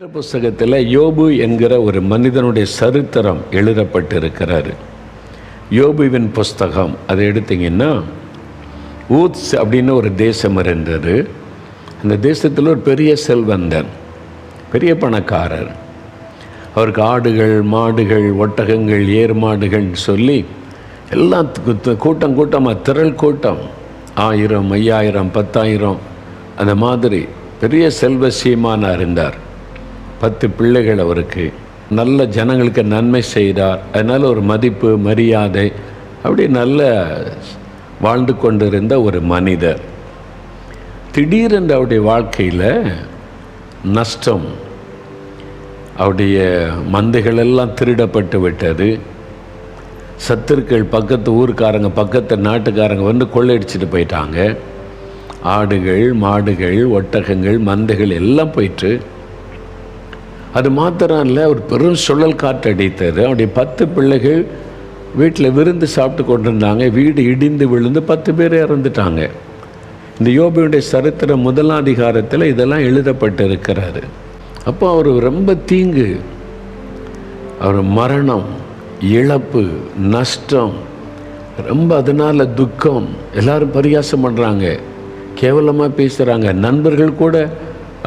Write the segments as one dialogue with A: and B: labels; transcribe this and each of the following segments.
A: புஸ்தகத்தில் யோபு என்கிற ஒரு மனிதனுடைய சரித்திரம் எழுதப்பட்டிருக்கிறாரு. யோபுவின் புஸ்தகம் அதை எடுத்தீங்கன்னா ஊத்ஸ் அப்படின்னு ஒரு தேசம் இருந்தது. அந்த தேசத்தில் ஒரு பெரிய செல்வந்தன் பெரிய பணக்காரர். அவருக்கு ஆடுகள் மாடுகள் ஒட்டகங்கள் ஏர் மாடுகள்னு சொல்லி எல்லாம் கூட்டம் கூட்டமாக திரள் கூட்டம். ஆயிரம் ஐயாயிரம் பத்தாயிரம் அந்த மாதிரி பெரிய செல்வசியமான இருந்தார். பத்து பிள்ளைகள் அவருக்கு. நல்ல ஜனங்களுக்கு நன்மை செய்தார். அதனால் ஒரு மதிப்பு மரியாதை அப்படி நல்ல வாழ்ந்து கொண்டிருந்த ஒரு மனிதர். திடீரென்று அவருடைய வாழ்க்கையில் நஷ்டம் அவருடைய மந்தைகள் எல்லாம் திருடப்பட்டு விட்டது. சத்துருக்கள் பக்கத்து ஊருக்காரங்க பக்கத்து நாட்டுக்காரங்க வந்து கொள்ளையடிச்சிட்டு போயிட்டாங்க. ஆடுகள் மாடுகள் ஒட்டகங்கள் மந்தைகள் எல்லாம் போயிட்டு அது மாத்திரம் இல்லை ஒரு பெரும் சுழல் காற்று அடித்தது. அவருடைய பத்து பிள்ளைகள் வீட்டில் விருந்து சாப்பிட்டு கொண்டிருந்தாங்க. வீடு இடிந்து விழுந்து பத்து பேர் இறந்துட்டாங்க. இந்த யோபியுடைய சரித்திர முதலாதிகாரத்தில் இதெல்லாம் எழுதப்பட்டு இருக்கிறாரு அப்போ அவர் ரொம்ப தீங்கு. அவர் மரணம் இழப்பு நஷ்டம் ரொம்ப அதனால் துக்கம். எல்லாரும் பரியாசம் பண்ணுறாங்க கேவலமாக பேசுகிறாங்க நண்பர்கள் கூட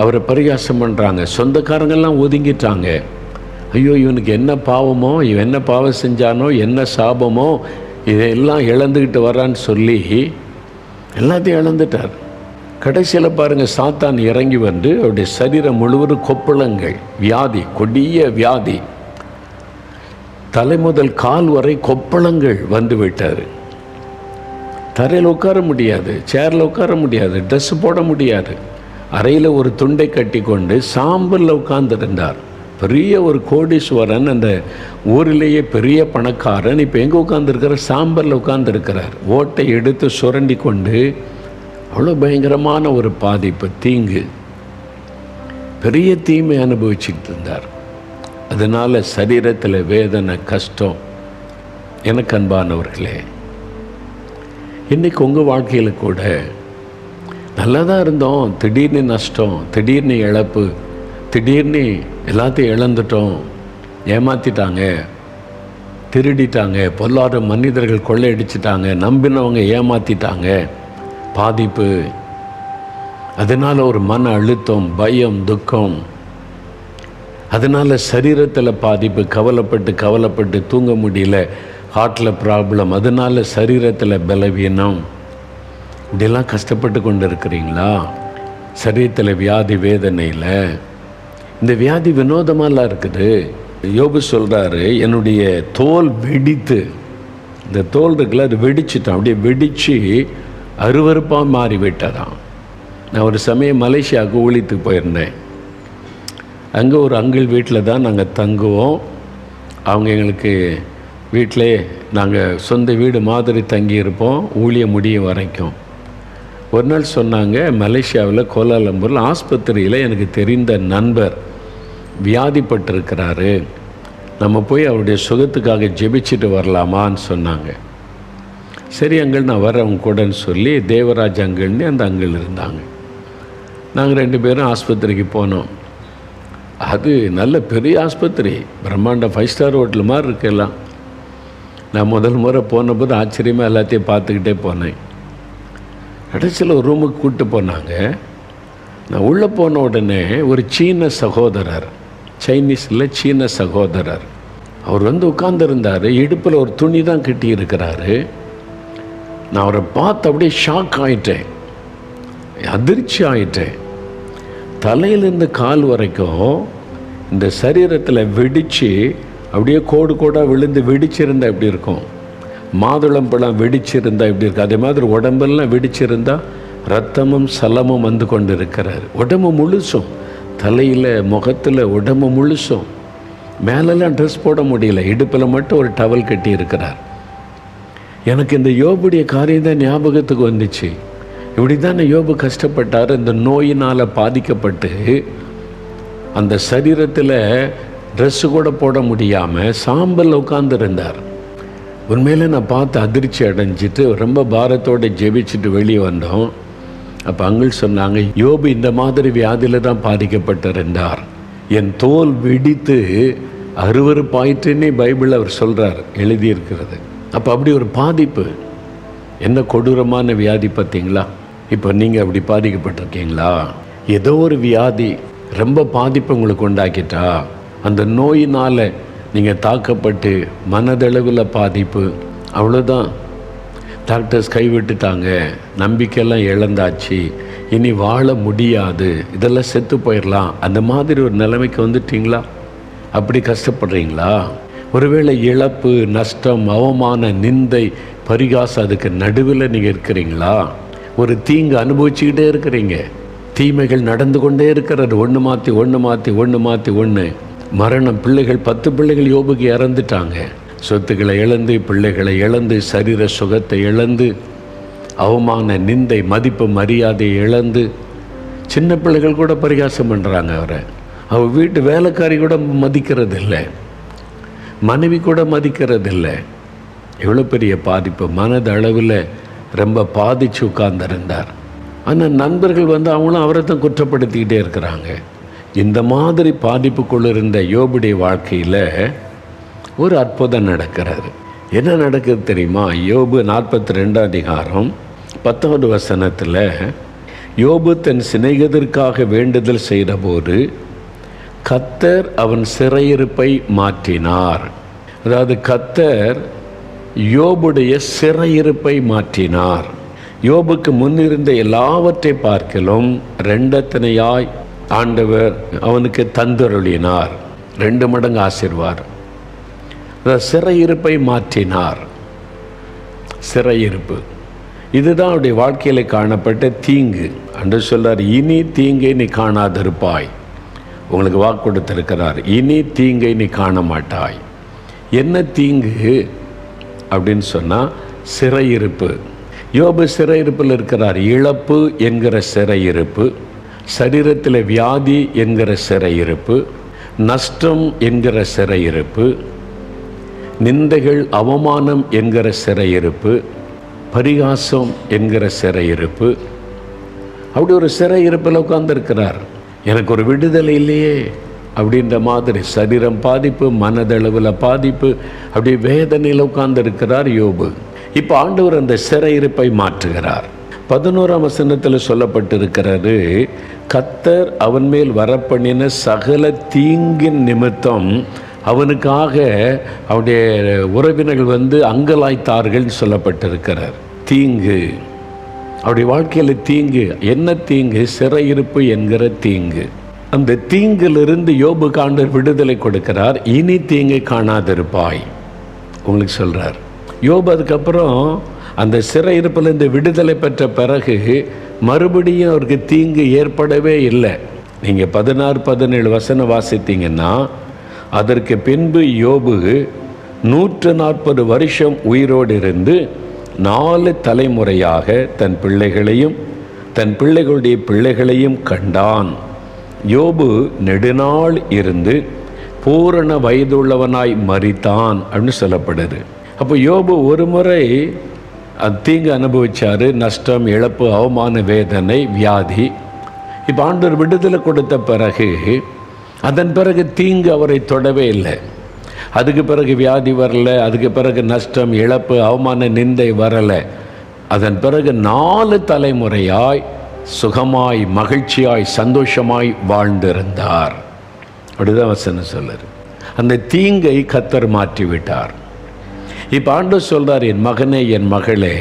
A: அவரை பரிகாசம் பண்ணுறாங்க சொந்தக்காரங்கெல்லாம் ஒதுங்கிட்டாங்க. ஐயோ இவனுக்கு என்ன பாவமோ இவன் என்ன பாவம் செஞ்சானோ என்ன சாபமோ இதையெல்லாம் இழந்துக்கிட்டு வரான்னு சொல்லி எல்லாத்தையும் இழந்துட்டார். கடைசியில் பாருங்கள் சாத்தான் இறங்கி வந்து அவருடைய சரீரம் முழுவதும் கொப்பளங்கள் வியாதி கொடிய வியாதி. தலை முதல் கால் வரை கொப்பளங்கள் வந்து விட்டார். தரையில் உட்கார முடியாது சேரில் உட்கார முடியாது ட்ரெஸ் போட முடியாது. அறையில் ஒரு துண்டை கட்டி கொண்டு சாம்பலில் உட்கார்ந்துருந்தார். பெரிய ஒரு கோடீஸ்வரன் அந்த ஊரிலேயே பெரிய பணக்காரன் இப்போ எங்கே உட்காந்துருக்கிற சாம்பலில் உட்காந்துருக்கிறார் ஓட்டை எடுத்து சுரண்டி கொண்டு அவ்வளோ பயங்கரமான ஒரு பாதிப்பு தீங்கு. பெரிய தீமை அனுபவிச்சுட்டு இருந்தார். அதனால் சரீரத்தில் வேதனை கஷ்டம். எனக்கு அன்பானவர்களே இன்றைக்கி உங்கள் வாழ்க்கையில் கூட நல்லா தான் இருந்தோம். திடீர்னு நஷ்டம் திடீர்னு இழப்பு திடீர்னு எல்லாத்தையும் இழந்துட்டோம். ஏமாற்றிட்டாங்க திருடிட்டாங்க பொல்லாத மனிதர்கள் கொள்ளையடிச்சிட்டாங்க நம்பினவங்க ஏமாற்றிட்டாங்க பாதிப்பு. அதனால் ஒரு மன அழுத்தம் பயம் துக்கம். அதனால் சரீரத்தில் பாதிப்பு கவலைப்பட்டு கவலைப்பட்டு தூங்க முடியல ஹார்ட்டில் ப்ராப்ளம் அதனால் சரீரத்தில் பலவீனம். இப்படியெல்லாம் கஷ்டப்பட்டு கொண்டு இருக்கிறீங்களா சரீரத்தில் வியாதி வேதனையில். இந்த வியாதி வினோதமாலாம் இருக்குது. யோபு சொல்கிறாரு என்னுடைய தோல் வெடித்து இந்த தோல் இருக்குல்ல அது வெடிச்சுட்டான். அப்படியே வெடித்து அருவருப்பாக மாறிவிட்டதாம். நான் ஒரு சமயம் மலேசியாவுக்கு ஊழித்துக்கு போயிருந்தேன். அங்கே ஒரு அங்கிள் வீட்டில் தான் நாங்கள் தங்குவோம். அவங்க எங்களுக்கு வீட்டிலே நாங்கள் சொந்த வீடு மாதிரி தங்கியிருப்போம். ஊழியம் முடியும் வரைக்கும். ஒரு நாள் சொன்னாங்க மலேசியாவில் கோலாலம்பூரில் ஆஸ்பத்திரியில் எனக்கு தெரிந்த நண்பர் வியாதிப்பட்டிருக்கிறாரு. நம்ம போய் அவருடைய சுகத்துக்காக ஜெபிச்சுட்டு வரலாமான்னு சொன்னாங்க. சரி அங்கள் நான் வரேன் அவங்க கூடன்னு சொல்லி தேவராஜ் அங்கிள்னு அந்த அங்கிள் இருந்தாங்க. நாங்கள் ரெண்டு பேரும் ஆஸ்பத்திரிக்கு போனோம். அது நல்ல பெரிய ஆஸ்பத்திரி. பிரம்மாண்ட ஃபைவ் ஸ்டார் ஹோட்டல் மாதிரி இருக்கலாம் நான் முதல் முறை போனபோது ஆச்சரியமாக எல்லாத்தையும் பார்த்துக்கிட்டே போனேன். கடைசியில் ஒரு ரூமுக்கு கூப்பிட்டு போனாங்க. நான் உள்ளே போன உடனே ஒரு சீன சகோதரர் சைனீஸில் சீன சகோதரர். அவர் வந்து உட்கார்ந்துருந்தார். இடுப்பில் ஒரு துணி தான் கட்டி இருக்கிறாரு நான் அவரை பார்த்து அப்படியே ஷாக் ஆயிட்டேன். அதிர்ச்சி ஆயிட்டேன். தலையிலேருந்து கால் வரைக்கும் இந்த சரீரத்தில் வெடித்து அப்படியே கோடு கோடாக விழுந்து வெடிச்சிருந்தா எப்படி இருக்கும்? மாதுளம்பழம் வெடிச்சிருந்தால் இப்படி இருக்கு? அதே மாதிரி உடம்பெல்லாம் வெடிச்சிருந்தால் ரத்தமும் சலமும் வந்து கொண்டு இருக்கிறார் உடம்பு முழுசும் தலையில் முகத்தில் உடம்பு முழுசும். மேலெல்லாம் ட்ரெஸ் போட முடியல. இடுப்பில் மட்டும் ஒரு டவல் கட்டி இருக்கிறார். எனக்கு இந்த யோபுடைய காரியம் தான் ஞாபகத்துக்கு வந்துச்சு. இப்படி தான் யோபு கஷ்டப்பட்டார். இந்த நோயினால் பாதிக்கப்பட்டு அந்த சரீரத்தில் ட்ரெஸ்ஸு கூட போட முடியாமல் சாம்பல் உட்கார்ந்துருந்தார். உண்மையில் நான் பார்த்து அதிர்ச்சி அடைஞ்சிட்டு ரொம்ப பாரத்தோடு ஜெபிச்சுட்டு வெளியே வந்தோம். அப்போ அங்கள் சொன்னாங்க யோபு இந்த மாதிரி வியாதியில் தான் பாதிக்கப்பட்டிருந்தார். என் தோல் வெடித்து அருவருப்பாயிற்றுன்னே பைபிள் அவர் சொல்கிறார் எழுதியிருக்கிறது. அப்போ அப்படி ஒரு பாதிப்பு. என்ன கொடூரமான வியாதி பார்த்தீங்களா? இப்போ நீங்கள் அப்படி பாதிக்கப்பட்டிருக்கீங்களா? ஏதோ ஒரு வியாதி ரொம்ப பாதிப்பு உங்களுக்கு உண்டாக்கிட்டா அந்த நோயினால் நீங்கள் தாக்கப்பட்டு மனதளவில் பாதிப்பு அவ்வளோதான் டாக்டர்ஸ் கைவிட்டுட்டாங்க நம்பிக்கையெல்லாம் இழந்தாச்சு இனி வாழ முடியாது இதெல்லாம் செத்து போயிடலாம் அந்த மாதிரி ஒரு நிலைமைக்கு வந்துட்டிங்களா? அப்படி கஷ்டப்படுறீங்களா? ஒருவேளை இழப்பு நஷ்டம் அவமான நிந்தை பரிகாசம் அதுக்கு நடுவில் நீங்கள் இருக்கிறீங்களா? ஒரு தீங்கு அனுபவிச்சுக்கிட்டே இருக்கிறீங்க. தீமைகள் நடந்து கொண்டே இருக்கிறது. ஒன்று மாற்றி ஒன்று மாற்றி ஒன்று மாற்றி ஒன்று மரணம். பிள்ளைகள் பத்து பிள்ளைகள் யோபுக்கு இறந்துட்டாங்க. சொத்துக்களை இழந்து பிள்ளைகளை இழந்து சரீர சுகத்தை இழந்து அவமான நிந்தை மதிப்பு மரியாதையை இழந்து சின்ன பிள்ளைகள் கூட பரிகாசம் பண்ணுறாங்க அவரை. அவர் வீட்டு வேலைக்காரி கூட மதிக்கிறது இல்லை மனைவி கூட மதிக்கிறது இல்லை எவ்வளோ பெரிய பாதிப்பு. மனதளவில் ரொம்ப பாதிச்சு உட்கார்ந்திருந்தார். ஆனால் நண்பர்கள் வந்து அவங்களும் அவரை தான் குற்றப்படுத்திக்கிட்டே இருக்கிறாங்க. இந்த மாதிரி பாதிப்புக்குள்ள இருந்த யோபுடைய வாழ்க்கையில் ஒரு அற்புதம் நடக்கிறது. என்ன நடக்குது தெரியுமா? யோபு நாற்பத்தி ரெண்டாம் அதிகாரம் பத்தாவது வசனத்தில் யோபு தன் சிநேகிதற்காக வேண்டுதல் செய்தபோது கத்தர் அவன் சிறையிருப்பை மாற்றினார். அதாவது கத்தர் யோபுடைய சிறையிருப்பை மாற்றினார். யோபுக்கு முன்னிருந்த எல்லாவற்றை பார்க்கலும் ரெண்டத்தனையாய் ஆண்டவர் அவனுக்கு தந்தருளினார். ரெண்டு மடங்கு ஆசிர்வார். சிறையிருப்பை மாற்றினார். சிறையிருப்பு. இதுதான் அவருடைய வாழ்க்கையில் காணப்பட்ட தீங்கு. அன்று சொல்றார் இனி தீங்கை நீ காணாதிருப்பாய். உங்களுக்கு வாக்கு கொடுத்திருக்கிறார் இனி தீங்கை நீ காண மாட்டாய் என்ன தீங்கு? அப்படின்னு சொன்னால் சிறையிருப்பு. யோபு சிறையிருப்பில் இருக்கிறார். இழப்பு என்கிற சிறையிருப்பு. சரீரத்தில் வியாதி என்கிற சிறையிருப்பு நஷ்டம் என்கிற சிறையிருப்பு நிந்தைகள் அவமானம் என்கிற சிறையிருப்பு பரிகாசம் என்கிற சிறையிருப்பு அப்படி ஒரு சிறையிருப்பில் உட்கார்ந்துருக்கிறார். எனக்கு ஒரு விடுதலை இல்லையே அப்படின்ற மாதிரி சரீரம் பாதிப்பு மனதளவில் பாதிப்பு அப்படி வேதனையில் உட்கார்ந்துருக்கிறார் யோபு. இப்போ ஆண்டவர் அந்த சிறையிருப்பை மாற்றுகிறார். பதினோராம் வசனத்தில் சொல்லப்பட்டிருக்கிறது கத்தர் அவன் மேல் வரப்பண்ணின சகல தீங்கின் நிமித்தம் அவனுக்காக அவனுடைய உறவினர்கள் வந்து அங்கலாய்த்தார்கள் சொல்லப்பட்டிருக்கிறார். தீங்கு. அவருடைய வாழ்க்கையில் தீங்கு. என்ன தீங்கு? சிறையிருப்பு என்கிற தீங்கு. அந்த தீங்கிலிருந்து யோபு காண்டர் விடுதலை கொடுக்கிறார். இனி தீங்கு காணாதிருப்பாய். உங்களுக்கு சொல்கிறார் யோபு அதுக்கப்புறம் அந்த சிறையிருப்பிலிருந்து விடுதலை பெற்ற பிறகு மறுபடியும் அவருக்கு தீங்கு ஏற்படவே இல்லை. நீங்கள் பதினாறு பதினேழு வசனம் வாசித்தீங்கன்னா அதற்கு பின்பு யோபு நூற்று நாற்பது வருஷம் உயிரோடு இருந்து நாலு தலைமுறையாக தன் பிள்ளைகளையும் தன் பிள்ளைகளுடைய பிள்ளைகளையும் கண்டான். யோபு நெடுநாள் இருந்து பூரண வயதுள்ளவனாய் மறித்தான் அப்படின்னு சொல்லப்படுது. அப்போ யோபு ஒரு முறை தீங்கு அனுபவித்தார் நஷ்டம் இழப்பு அவமான வேதனை வியாதி. இப்போ ஆண்டவர் விடுதலை கொடுத்த பிறகு அதன் பிறகு தீங்கு அவரை தொடவே இல்லை. அதுக்கு பிறகு வியாதி வரல அதுக்கு பிறகு நஷ்டம் இழப்பு அவமான நிந்தை வரலை. அதன் பிறகு நாலு தலைமுறையாய் சுகமாய் மகிழ்ச்சியாய் சந்தோஷமாய் வாழ்ந்திருந்தார். அப்படிதான் வசனம் சொல்லுது. அந்த தீங்கை கத்தர் மாற்றி விட்டார் இப்போ ஆண்டு சொல்கிறார் என் மகனே என் மகளே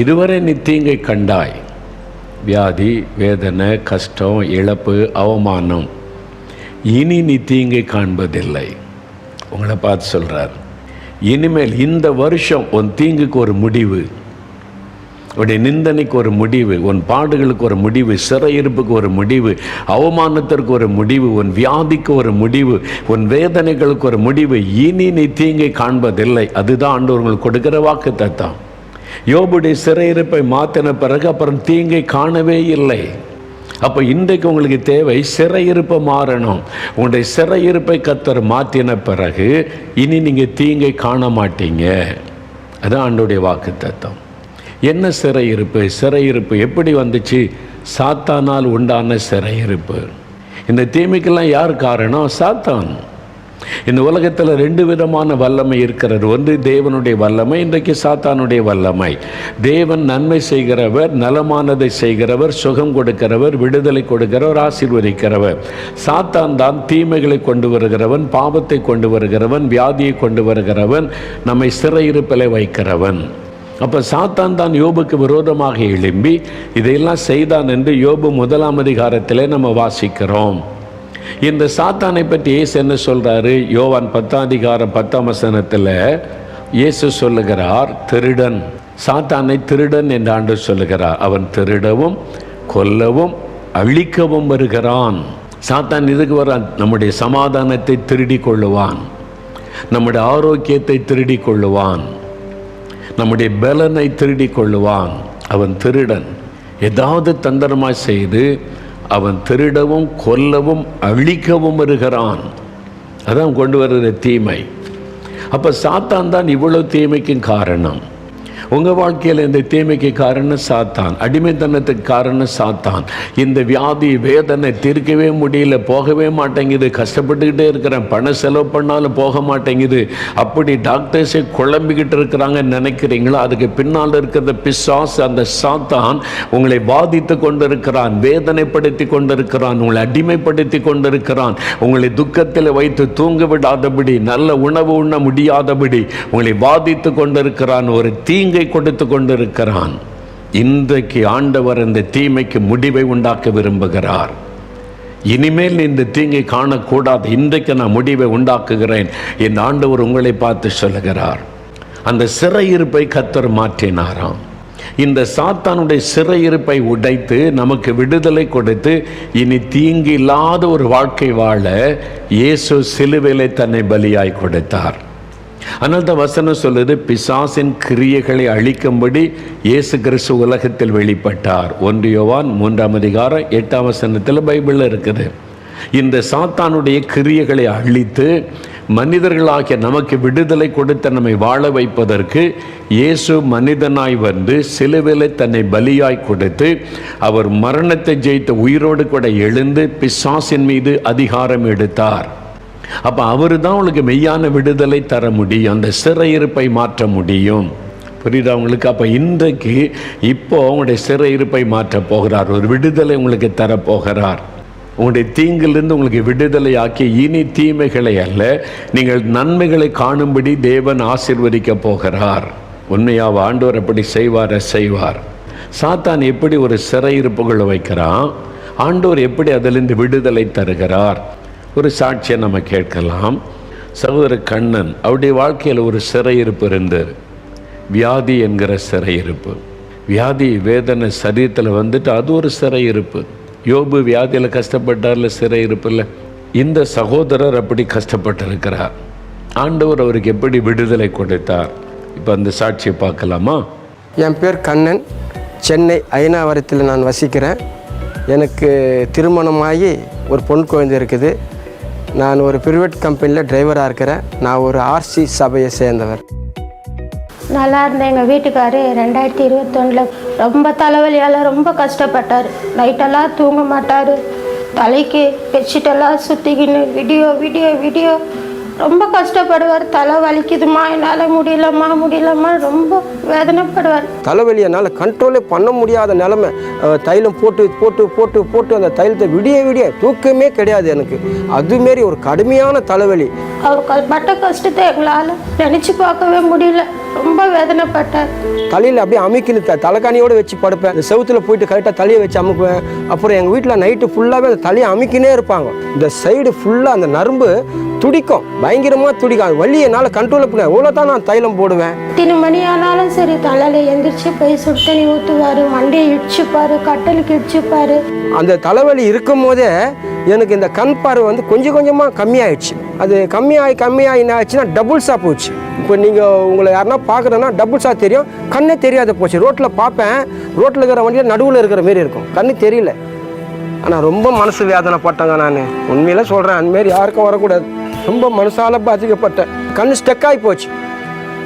A: இதுவரை நீ தீங்கை கண்டாய். வியாதி வேதனை கஷ்டம் இழப்பு அவமானம் இனி நீ தீங்கை காண்பதில்லை. உங்களை பார்த்து சொல்கிறார் இனிமேல் இந்த வருஷம் உன் தீங்குக்கு ஒரு முடிவு. உடைய நிந்தனைக்கு ஒரு முடிவு உன் பாடுகளுக்கு ஒரு முடிவு சிறையிருப்புக்கு ஒரு முடிவு அவமானத்திற்கு ஒரு முடிவு உன் வியாதிக்கு ஒரு முடிவு உன் வேதனைகளுக்கு ஒரு முடிவு இனி நீ தீங்கை காண்பதில்லை. அதுதான் ஆண்டு கொடுக்கிற வாக்கு தத்தம் யோபுடைய சிறையிருப்பை மாற்றின பிறகு அப்புறம் தீங்கை காணவே இல்லை. அப்போ இன்றைக்கு உங்களுக்கு தேவை சிறையிருப்பை மாறணும். உங்களுடைய சிறையிருப்பை கத்தர் மாற்றின பிறகு இனி நீங்கள் தீங்கை காண மாட்டீங்க. அதான் ஆண்டுடைய வாக்கு தத்தம். என்ன சிறையிருப்பு? சிறையிருப்பு எப்படி வந்துச்சு? சாத்தானால் உண்டான சிறையிருப்பு. இந்த தீமைக்கெல்லாம் யார் காரணம்? சாத்தான். இந்த உலகத்தில் ரெண்டு விதமான வல்லமை இருக்கிறது. ஒன்று தேவனுடைய வல்லமை இன்றைக்கு சாத்தானுடைய வல்லமை. தேவன் நன்மை செய்கிறவர் நலமானதை செய்கிறவர் சுகம் கொடுக்கிறவர் விடுதலை கொடுக்கிறவர் ஆசீர்வதிக்கிறவர். சாத்தான் தான் தீமைகளை கொண்டு வருகிறவன் பாவத்தை கொண்டு வருகிறவன் வியாதியை கொண்டு வருகிறவன் நம்மை சிறையிருப்பில் வைக்கிறவன். அப்போ சாத்தான் தான் யோபுக்கு விரோதமாக எழும்பி இதையெல்லாம் செய்தான் என்று யோபு முதலாம் அதிகாரத்திலே நம்ம வாசிக்கிறோம். இந்த சாத்தானை பற்றி இயேசு என்ன சொல்கிறாரு யோவான் பத்தாம் அதிகாரம் பத்தாம் வசனத்தில் இயேசு சொல்லுகிறார் திருடன். சாத்தானை திருடன் என்று ஆண்டு சொல்லுகிறார் அவன் திருடவும் கொல்லவும் அழிக்கவும் வருகிறான். சாத்தான் இதுக்கு வரான் நம்முடைய சமாதானத்தை திருடி கொள்ளுவான். நம்முடைய ஆரோக்கியத்தை திருடி கொள்ளுவான். நம்முடைய பலனை திருடி கொள்ளுவான். அவன் திருடன். ஏதாவது தந்திரமாக செய்து அவன் திருடவும் கொல்லவும் அழிக்கவும் இருக்கிறான் அதான் கொண்டு வருகிற தீமை. அப்போ சாத்தான் தான் இவ்வளோ தீமைக்கும் காரணம். உங்கள் வாழ்க்கையில் இந்த தீமைக்கு காரணம் சாத்தான் அடிமைத்தனத்துக்கு காரணம் சாத்தான். இந்த வியாதி வேதனை தீர்க்கவே முடியல போகவே மாட்டேங்குது. கஷ்டப்பட்டுக்கிட்டே இருக்கிறேன் பணம் செலவு பண்ணாலும் போக மாட்டேங்குது. அப்படி டாக்டர்ஸே குழம்பிக்கிட்டு இருக்கிறாங்கன்னு நினைக்கிறீங்களோ? அதுக்கு பின்னால் இருக்கிற பிசாஸ் அந்த சாத்தான் உங்களை பாதித்து கொண்டிருக்கிறான் வேதனைப்படுத்தி கொண்டிருக்கிறான் உங்களை அடிமைப்படுத்தி கொண்டிருக்கிறான். உங்களை துக்கத்தில் வைத்து தூங்க விடாதபடி நல்ல உணவு உண்ண முடியாதபடி உங்களை பாதித்து கொண்டிருக்கிறான். ஒரு தீங்கு கொடுத்து கொண்டிருக்கிறான். இன்றைக்கு ஆண்டவர் இந்த தீமைக்கு முடிவை உண்டாக்க விரும்புகிறார். இனிமேல் நீ இந்த தீங்கை காணக்கூடாது. இன்றைக்கு நான் முடிவை உண்டாக்குகிறேன். என் ஆண்டவர் உங்களை பார்த்து சொல்லுகிறார். அந்த சிறையிருப்பை கத்தர் மாற்றினாராம். இந்த சாத்தானுடைய சிறையிருப்பை உடைத்து நமக்கு விடுதலை கொடுத்து இனி தீங்கு இல்லாத ஒரு வாழ்க்கை வாழ இயேசு சிலுவையிலே தன்னை பலியாய் கொடுத்தார். ஆனால் இந்த வசனம் சொல்லுது பிசாசின் கிரியைகளை அழிக்கும்படி இயேசு கிறிஸ்து உலகத்தில் வெளிப்பட்டார். ஒன்று யோவான் மூன்றாம் அதிகாரம் எட்டாம் வசனத்தில் பைபிளில் இருக்குது. இந்த சாத்தானுடைய கிரியைகளை அழித்து மனிதர்களாகிய நமக்கு விடுதலை கொடுத்த நம்மை வாழ வைப்பதற்கு இயேசு மனிதனாய் வந்து சிலுவிலை தன்னை பலியாய் கொடுத்து அவர் மரணத்தை ஜெயித்த உயிரோடு கூட எழுந்து பிசாசின் மீது அதிகாரம் எடுத்தார். அப்போ அவர் தான் உங்களுக்கு மெய்யான விடுதலை தர முடியும் அந்த சிறையிருப்பை மாற்ற முடியும். புரியுதா உங்களுக்கு? அப்போ இன்றைக்கு இப்போ உங்களுடைய சிறையிருப்பை மாற்றப் போகிறார் ஒரு விடுதலை உங்களுக்கு தரப்போகிறார் உங்களுடைய தீங்கிலிருந்து உங்களுக்கு விடுதலை ஆக்கி இனி தீமைகளை அல்ல நீங்கள் நன்மைகளை காணும்படி தேவன் ஆசிர்வதிக்க போகிறார். உண்மையாக ஆண்டவர் அப்படி செய்வார செய்வார். சாத்தான் எப்படி ஒரு சிறையிருப்புகளை வைக்கிறான்? ஆண்டோர் எப்படி அதிலிருந்து விடுதலை தருகிறார்? ஒரு சாட்சியை நம்ம கேட்கலாம். சகோதர கண்ணன் அவருடைய வாழ்க்கையில் ஒரு சிறையிருப்பு இருந்தார் வியாதி என்கிற சிறையிருப்பு. வியாதி வேதனை சரீரத்தில் வந்துட்டு அது ஒரு சிறையிருப்பு. யோபு வியாதியில் கஷ்டப்பட்டார்ல சிறையிருப்பில் இந்த சகோதரர் அப்படி கஷ்டப்பட்டிருக்கிறார். ஆண்டவர் அவருக்கு எப்படி விடுதலை கொடுத்தார்? இப்போ அந்த சாட்சியை பார்க்கலாமா?
B: என் பேர் கண்ணன். சென்னை ஐநாவரத்தில் நான் வசிக்கிறேன். எனக்கு திருமணமாகி ஒரு பொன் குழந்தை இருக்குது. நான் ஒரு பிரைவேட் கம்பெனியில் டிரைவராக இருக்கிறேன். நான் ஒரு ஆர்சி சபையை சேர்ந்தவர்.
C: நல்லா இருந்தேன் எங்கள் வீட்டுக்காரு ரெண்டாயிரத்தி இருபத்தொன்னில் ரொம்ப தலைவலியால் ரொம்ப கஷ்டப்பட்டார். நைட்டெல்லாம் தூங்க மாட்டார். தலைக்கு பெட்ஷீட்டெல்லாம் சுற்றிக்கின்னு வீடியோ வீடியோ வீடியோ ரொம்ப கஷ்டப்படுவார். தலை வலிக்குதுமா என்னால் முடியலம்மா முடியலம்மா ரொம்ப வேதனைப்படுவார்.
B: தலைவலி என்னால் கண்ட்ரோலே பண்ண முடியாத நிலமை தைலம் போட்டு போட்டு போட்டு போட்டு அந்த தைலத்தை விடிய விடிய தூக்கமே கிடையாது எனக்கு. அதுமாரி ஒரு கடுமையான தலைவலி.
C: அவர் பட்ட கஷ்டத்தை எங்களால் நினச்சி பார்க்கவே முடியல. ரொம்ப வேதனைப்பட்டார்.
B: தலையில் அப்படியே அமுக்கின்னு த தலைக்காணியோடு வச்சு படுப்பேன். இந்த செவுத்துல போயிட்டு கரெக்டாக தலையை வச்சு அமுக்குவேன். அப்புறம் எங்கள் வீட்டில் நைட்டு ஃபுல்லாகவே அந்த தலையை அமுக்கினே இருப்பாங்க. இந்த சைடு ஃபுல்லாக அந்த நரம்பு துடிக்கும். பயங்கரமாக துடிக்கும். அது வலி என்னால் கண்ட்ரோல் பண்ண எவ்வளோ தான் நான் தைலம் போடுவேன்.
C: எத்தனை மணி ஆனாலும் சரி தலையில் எந்திரிச்சு போய் சுடு தண்ணி ஊற்றுவார் மண்டையை இடிச்சுப்பார் கட்டலுக்கு இடிச்சுப்பார்.
B: அந்த தலைவலி இருக்கும் போதே எனக்கு இந்த கண் பார்வை வந்து கொஞ்சம் கொஞ்சமாக கம்மியாயிடுச்சு. அது கம்மியாகி கம்மியாகி என்ன ஆச்சுன்னா டபுள்ஸாக போச்சு. இப்போ நீங்கள் உங்களை யாருன்னா பார்க்குறேன்னா டபுள்ஸாக தெரியும். கண்ணே தெரியாத போச்சு. ரோட்டில் பார்ப்பேன். ரோட்டில் இருக்கிற வண்டியில் நடுவில் இருக்கிற மாரி இருக்கும். கண்ணு தெரியல. ஆனால் ரொம்ப மனசு வேதனைப்பட்டேங்க நான். உண்மையில சொல்கிறேன் அந்தமாரி யாருக்கும் வரக்கூடாது. ரொம்ப மனசால பாதிக்கப்பட்டேன். கண் ஸ்டெக் ஆகி போச்சு.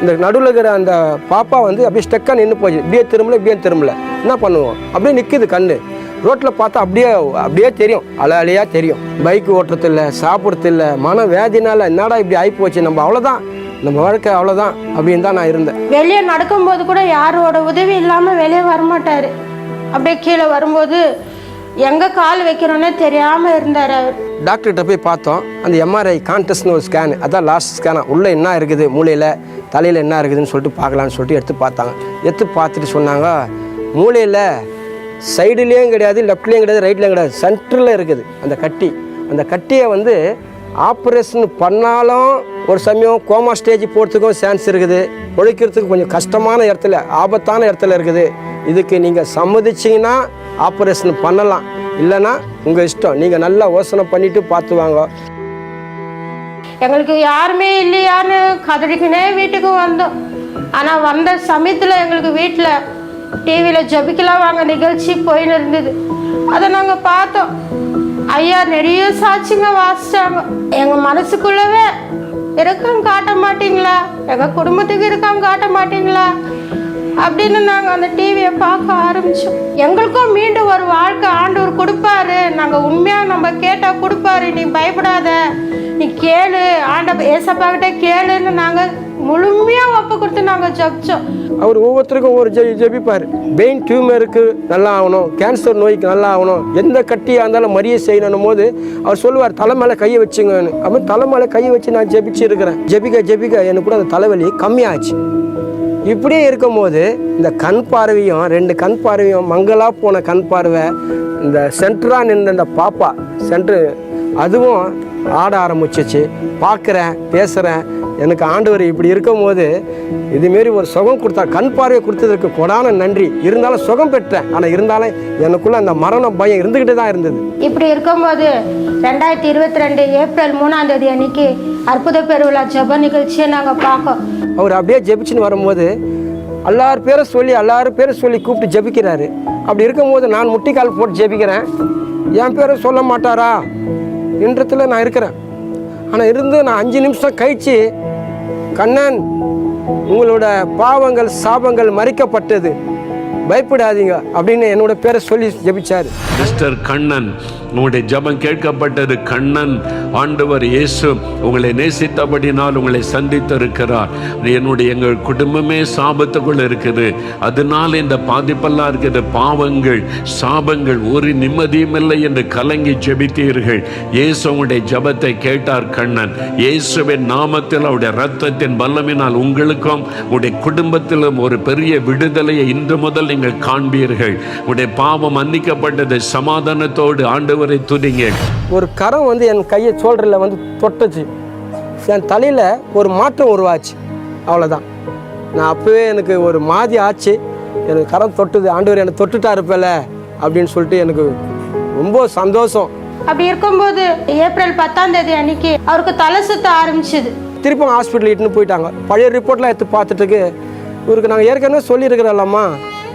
B: இந்த நடுவில் இருக்கிற அந்த பாப்பா வந்து அப்படியே ஸ்டெக்காக நின்று போச்சு. இப்படியே திரும்பல இப்படியே திரும்பல. என்ன பண்ணுவோம்? அப்படியே நிற்குது கண்ணு. ரோட்டில் பார்த்தா அப்படியே அப்படியே தெரியும். அலை அலையாக தெரியும். பைக் ஓட்டுறது இல்லை சாப்பிட்றது இல்லை மன வேதினால என்னடா இப்படி ஆகிப்போச்சு நம்ம அவ்வளோதான் நம்ம வாழ்க்கை அவ்வளோதான் அப்படின்னு தான் நான் இருந்தேன்.
C: வெளியே நடக்கும்போது கூட யாரோட உதவி இல்லாமல் வெளியே வரமாட்டார். அப்படியே கீழே வரும்போது எங்கே கால் வைக்கிறோன்னே தெரியாமல் இருந்தார் அவர்.
B: டாக்டர்கிட்ட போய் பார்த்தோம். அந்த எம்ஆர்ஐ கான்டெஸ்ட்னு ஒரு ஸ்கேன் அதான் லாஸ்ட் ஸ்கேனா உள்ளே என்ன இருக்குது? மூளையில் தலையில் என்ன இருக்குதுன்னு சொல்லிட்டு பார்க்கலான்னு சொல்லிட்டு எடுத்து பார்த்தாங்க. எடுத்து பார்த்துட்டு சொன்னாங்க மூளையில் சைடுலேயும் கிடையாது லெஃப்ட்லேயும் கிடையாது ரைட்லேயும் கிடையாது. சென்டரில் இருக்குது அந்த கட்டி. அந்த கட்டியை வந்து ஆப்ரேஷன் பண்ணாலும் ஒரு சமயம் கோமா ஸ்டேஜ் போகிறதுக்கும் சான்ஸ் இருக்குது. ஒழிக்கிறதுக்கு கொஞ்சம் கஷ்டமான இடத்துல ஆபத்தான இடத்துல இருக்குது. இதுக்கு நீங்கள் சம்மதிச்சிங்கன்னா ஆப்ரேஷன் பண்ணலாம். இல்லைன்னா உங்கள் இஷ்டம். நீங்கள் நல்லா யோசனை பண்ணிவிட்டு பார்த்து வாங்க.
C: எங்களுக்கு யாருமே இல்லையான்னு கதறிக்கினே வீட்டுக்கு வந்தோம். ஆனால் வந்த சமயத்தில் எங்களுக்கு வீட்டில் டிவியில் ஜபிக்கலாம் வாங்க நிகழ்ச்சி போயின்னு இருந்தது. அதை நாங்கள் பார்த்தோம். ஐயா நிறைய சாட்சிங்க வாசிச்சாங்க. எங்கள் மனசுக்குள்ளவே இருக்கம் காட்ட மாட்டீங்களா? எங்கள் குடும்பத்துக்கு இறக்கம் காட்ட மாட்டீங்களா? அப்படின்னு நாங்கள் அந்த டிவியை பார்க்க ஆரம்பித்தோம் எங்களுக்கும் மீண்டும் ஒரு வாழ்க்கை ஆண்டவர் கொடுப்பாரு. நாங்கள் உண்மையாக நம்ம கேட்டால் கொடுப்பாரு. நீ பயப்படாத. நீ கேளு. ஆண்ட ஏசப்பா கேளுன்னு நாங்கள் முழுமையாக ஒப்பு கொடுத்து நாங்கள் ஜபிச்சோம்.
B: அவர் ஒவ்வொருத்தருக்கும் ஒவ்வொரு ஜெபி ஜெபிப்பார். பெயின் டியூமருக்கு நல்லா ஆகணும் கேன்சர் நோய்க்கு நல்லா ஆகணும் எந்த கட்டியாக இருந்தாலும் மரிய செய்யணும் போது அவர் சொல்லுவார் தலை மேலே கையை வச்சுங்கன்னு. அப்போ தலை மேலே கையை வச்சு நான் ஜெபிச்சு இருக்கிறேன் ஜெபிக்க ஜெபிக்க எனக்கு கூட அந்த தலைவலி கம்மியாச்சு. இப்படியே இருக்கும்போது இந்த கண் பார்வையும் ரெண்டு கண் பார்வையும் மங்களாக போன கண் பார்வை இந்த சென்டராக நின்ற இந்த பாப்பா சென்ட்ரு அதுவும் ஆட ஆரம்பிச்சிச்சு. பார்க்குறேன் பேசுகிறேன் எனக்கு ஆண்டவர் இப்படி இருக்கும்போது இதுமாரி ஒரு சுகம் கொடுத்தா கண் பார்வை கொடுத்ததற்கு கொடான நன்றி. இருந்தாலும் சுகம் பெற்றேன். ஆனால் இருந்தாலும் எனக்குள்ள அந்த மரண பயம் இருந்துக்கிட்டு தான் இருந்தது.
C: இப்படி இருக்கும்போது ரெண்டாயிரத்தி இருபத்தி ரெண்டு ஏப்ரல் மூணாம் தேதி அன்னைக்கு அற்புத பெருவிழா ஜெப நிகழ்ச்சியை நாங்கள் பார்க்கோம்.
B: அவர் அப்படியே ஜெபிச்சுன்னு வரும்போது எல்லார் பேரை சொல்லி எல்லாரும் பேரை சொல்லி கூப்பிட்டு ஜெபிக்கிறாரு. அப்படி இருக்கும்போது நான் முட்டிக்கால் போட்டு ஜெபிக்கிறேன். என் பேரை சொல்ல மாட்டாரா? என்றத்தில் நான் இருக்கிறேன். ஆனால் இருந்து நான் அஞ்சு நிமிஷம் கழிச்சு கண்ணன் உங்களோட பாவங்கள் சாபங்கள் மறிக்கப்பட்டது. பயப்படாதீங்க அப்படின்னு என்னோட பேரை சொல்லி ஜெபிச்சாரு.
A: மிஸ்டர் கண்ணன் உங்களுடைய ஜெபம் கேட்கப்பட்டது. கண்ணன் ஆண்டவர் இயேசு உங்களை நேசித்தபடினால் உங்களை சந்தித்திருக்கிறார். என்னுடைய எங்கள் குடும்பமே சாபத்துக்குள் இருக்குது. அதனால் இந்த பாதிப்பெல்லாம் இருக்குது. பாவங்கள் சாபங்கள் ஒரு நிம்மதியும் இல்லை என்று கலங்கி ஜெபித்தீர்கள். இயேசு உங்களுடைய ஜபத்தை கேட்டார் கண்ணன். இயேசுவின் நாமத்தில் அவருடைய ரத்தத்தின் வல்லமினால் உங்களுக்கும் உங்களுடைய குடும்பத்திலும் ஒரு பெரிய விடுதலையை இன்று முதல் நீங்கள் காண்பீர்கள். உங்களுடைய பாவம் மன்னிக்கப்பட்டது. சமாதானத்தோடு ஆண்டவரை துதிங்க
B: ஒரு கரம் வந்து என் கையை சோல்டரில் வந்து தொட்டுச்சு. என் தலையில் ஒரு மாற்றம் உருவாச்சு. அவ்வளோதான் நான் அப்போவே எனக்கு ஒரு மாதிரி ஆச்சு. எனக்கு கரம் தொட்டுது. ஆண்டவர் என்னை தொட்டுட்டா இருப்பல அப்படின்னு சொல்லிட்டு எனக்கு ரொம்ப சந்தோஷம்.
C: அப்படி இருக்கும்போது ஏப்ரல் பத்தாம் தேதி அன்னைக்கு அவருக்கு தலை சுத்த ஆரம்பிச்சுது.
B: திருப்பம் ஹாஸ்பிட்டல் இட்டுன்னு போயிட்டாங்க. பழைய ரிப்போர்ட்லாம் எடுத்து பார்த்துட்டுக்கு இவருக்கு நாங்கள் ஏற்கனவே சொல்லியிருக்கிறோம்லம்மா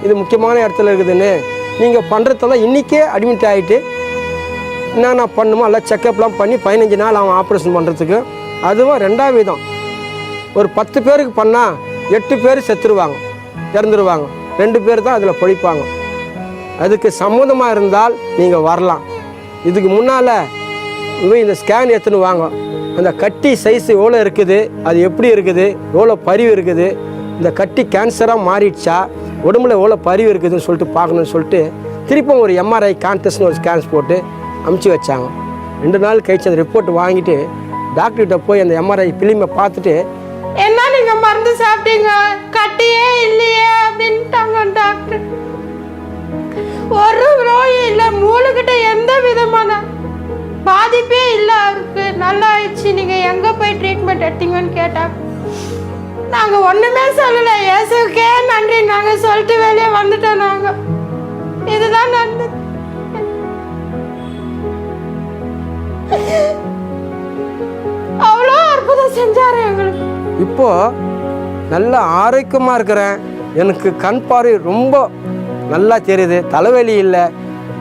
B: இது முக்கியமான இடத்துல இருக்குதுன்னு நீங்கள் பண்ணுறதெல்லாம் இன்றைக்கே அட்மிட் ஆகிட்டு என்னென்ன பண்ணுமோ எல்லாம் செக்கப்லாம் பண்ணி பதினஞ்சு நாள் அவன் ஆப்ரேஷன் பண்ணுறதுக்கு அதுவும் ரெண்டாம் விதம் ஒரு பத்து பேருக்கு பண்ணால் எட்டு பேர் செத்துருவாங்க இறந்துருவாங்க. ரெண்டு பேர் தான் அதில் பொழிப்பாங்க. அதுக்கு சம்மதமாக இருந்தால் நீங்கள் வரலாம். இதுக்கு முன்னால் இவன் இந்த ஸ்கேன் எடுத்துன்னு வாங்க. அந்த கட்டி சைஸ் எவ்வளோ இருக்குது அது எப்படி இருக்குது எவ்வளோ பரிவு இருக்குது இந்த கட்டி கேன்சராக மாறிடுச்சா உடம்புல எவ்வளோ பரிவு இருக்குதுன்னு சொல்லிட்டு பார்க்கணும்னு சொல்லிட்டு திருப்பும் ஒரு எம்ஆர்ஐ கான்டெஸ்ட்னு ஒரு ஸ்கேன்ஸ் போட்டு அமுச்சு வச்சாங்க. ரெண்டு நாள் கழிச்சு அந்த ரிப்போர்ட் வாங்கிட்டு டாக்டர்கிட்ட போய் அந்த எம்ஆர்ஐ ஃபிலிமை பார்த்துட்டு
C: என்ன நீங்க மருந்து சாப்பிட்டீங்க? கட்டியே இல்லையே அப்படின்ட்டாங்க டாக்டர் ஒரு நோயும் இல்லை மூளைக்கிட்ட எந்த விதமான பாதிப்பே இல்லை அவருக்கு. நல்லா ஆயிடுச்சு. நீங்க எங்க போய் ட்ரீட்மெண்ட் எடுத்தீங்கன்னு கேட்டாங்க நாங்க ஒண்ணுமே சொல்லல. இயேசுக்கே நன்றி. நாங்க சொல்லிட்டு வெளியே வந்துட்டோம் நாங்க. இதுதான் நடந்தது அவ்வளோ அற்புதம் செஞ்சாரு எங்களுக்கு.
B: இப்போ நல்ல ஆரோக்கியமாக இருக்கிறேன். எனக்கு கண் பார்வை ரொம்ப நல்லா தெரியுது. தலைவலி இல்லை.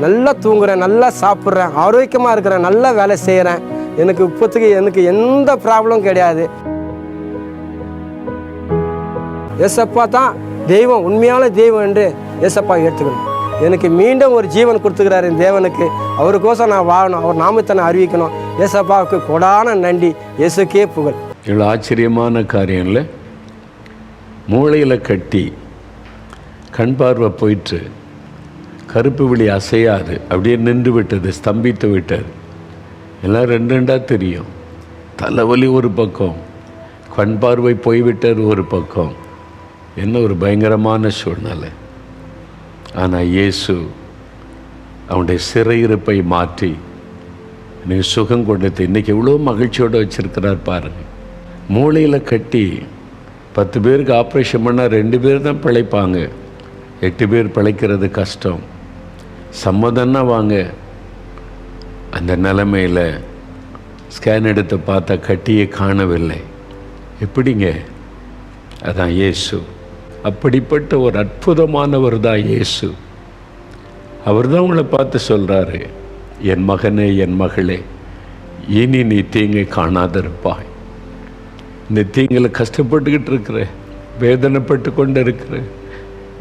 B: நல்லா தூங்குறேன். நல்லா சாப்பிட்றேன். ஆரோக்கியமாக இருக்கிறேன். நல்லா வேலை செய்கிறேன் எனக்கு இப்போத்துக்கு எனக்கு எந்த ப்ராப்ளமும் கிடையாது. ஏசப்பா தான் தெய்வம் உண்மையான தெய்வம் என்று ஏசப்பா ஏற்றுக்கணும். எனக்கு மீண்டும் ஒரு ஜீவன் கொடுத்துக்கிறாரு என் தேவனுக்கு. அவருக்கோசம் நான் வாழணும் அவர் நாமத்தை நான் அறிவிக்கணும். ஏசப்பாவுக்கு கொடான நன்றி இயேசுக்கே புகழ்.
A: இவ்வளோ ஆச்சரியமான காரியங்கள. மூளையில் கட்டி கண் பார்வை போயிட்டு கருப்பு விழி அசையாது அப்படியே நின்று விட்டது ஸ்தம்பித்து விட்டது எல்லாம் ரெண்டு ரெண்டாக தெரியும். தலைவலி ஒரு பக்கம் கண் பார்வை போய்விட்டது ஒரு பக்கம். என்ன ஒரு பயங்கரமான சூழ்நிலை. ஆனால் இயேசு அவனுடைய சிறையிருப்பை மாற்றி எனக்கு சுகம் கொடுத்து இன்றைக்கி எவ்வளோ மகிழ்ச்சியோடு வச்சுருக்கிறார் பாருங்க. மூளையில் கட்டி பத்து பேருக்கு ஆப்ரேஷன் பண்ணால் ரெண்டு பேர் தான் பிழைப்பாங்க. எட்டு பேர் பிழைக்கிறது கஷ்டம். சம்மதம்னா வாங்க. அந்த நிலமையில் ஸ்கேன் எடுத்து பார்த்தா கட்டியே காணவில்லை. எப்படிங்க? அதான் இயேசு. அப்படிப்பட்ட ஒரு அற்புதமானவர் தான் இயேசு. அவர் தான் உங்களை பார்த்து சொல்கிறாரு என் மகனே என் மகளே இனி நீ தீங்கை காணாதிருப்பாய். இந்த தீங்கில் கஷ்டப்பட்டுக்கிட்டு இருக்கிற வேதனைப்பட்டு கொண்டு இருக்கிற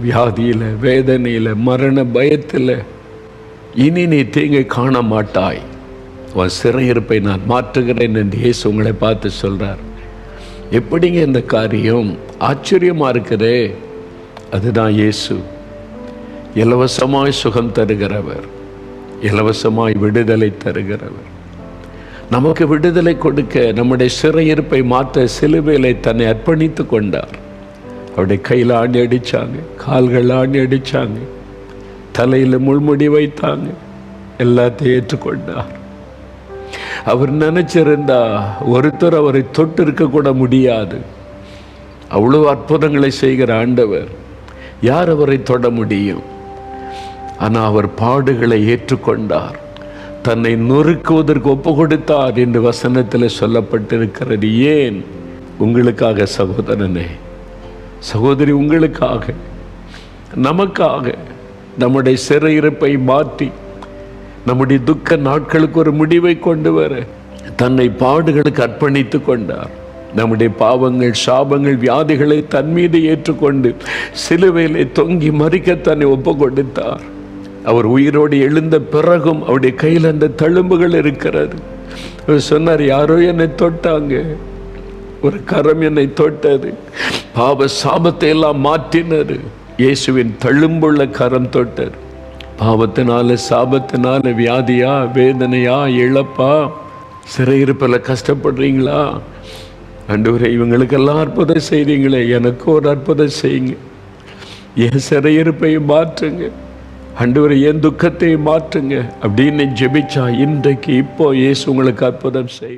A: வியாதியில் வேதனையில் மரண பயத்தில் இனி நீ தீங்கை காண மாட்டாய் உன் சிறையிருப்பை நான் மாற்றுகிறேன் என்று இயேசு உங்களை பார்த்து சொல்கிறார் எப்படிங்க இந்த காரியம்? ஆச்சரியமாக இருக்குதே. அதுதான் இயேசு. இலவசமாய் சுகம் தருகிறவர். இலவசமாய் விடுதலை தருகிறவர். நமக்கு விடுதலை கொடுக்க நம்முடைய சிறையிருப்பை மாற்ற சிலுவையிலே தன்னை அர்ப்பணித்து கொண்டார். அவருடைய கையில் ஆணி அடித்தாங்க கால்கள் ஆணி அடித்தாங்க தலையில் முள்முடி வைத்தாங்க எல்லாத்தையும் ஏற்றுக்கொண்டார். அவர் நினைச்சிருந்தா ஒருத்தர் அவரை தொட்டு இருக்க கூட முடியாது. அவ்வளவு அற்புதங்களை செய்கிற ஆண்டவர். யார் அவரை தொட முடியும்? ஆனால் அவர் பாடுகளை ஏற்றுக்கொண்டார். தன்னை நொறுக்குவதற்கு ஒப்பு கொடுத்தார் என்று வசனத்தில் சொல்லப்பட்டிருக்கிறது. ஏன்? உங்களுக்காக சகோதரனே. சகோதரி உங்களுக்காக. நமக்காக. நம்முடைய சிறையிருப்பை மாற்றி. நம்முடைய துக்க நாட்களுக்கு ஒரு முடிவை கொண்டு வர. தன்னை பாடுகளுக்கு அர்ப்பணித்து கொண்டார். நம்முடைய பாவங்கள் சாபங்கள் வியாதிகளை தன் மீது ஏற்றுக்கொண்டு சிலுவையிலே தொங்கி மறிக்க தன்னை ஒப்பு கொடுத்தார் அவர் உயிரோடு எழுந்த பிறகும் அவருடைய கையில் அந்த தழும்புகள் இருக்கிறது. அவர் சொன்னார் யாரோ என்னை தொட்டாங்க. ஒரு கரம் என்னை தொட்டது. பாவ சாபத்தை எல்லாம் மாற்றினர் இயேசுவின் தழும்புள்ள கரம் தொட்டது. பாவத்தினால சாபத்தினால வியாதியா வேதனையா இழப்பா? சிறையிருப்பில் கஷ்டப்படுறீங்களா? அன்றுவரை இவங்களுக்கெல்லாம் அற்புதம் செய்தீங்களே எனக்கு ஒரு அற்புதம் செய்யுங்க. என் சிறையிருப்பை மாற்றுங்க. அன்றுவரை என் துக்கத்தை மாற்றுங்க. அப்படின்னு ஜெபிச்சா இன்றைக்கு இப்போ இயேசு உங்களுக்கு அற்புதம் செய்வோம்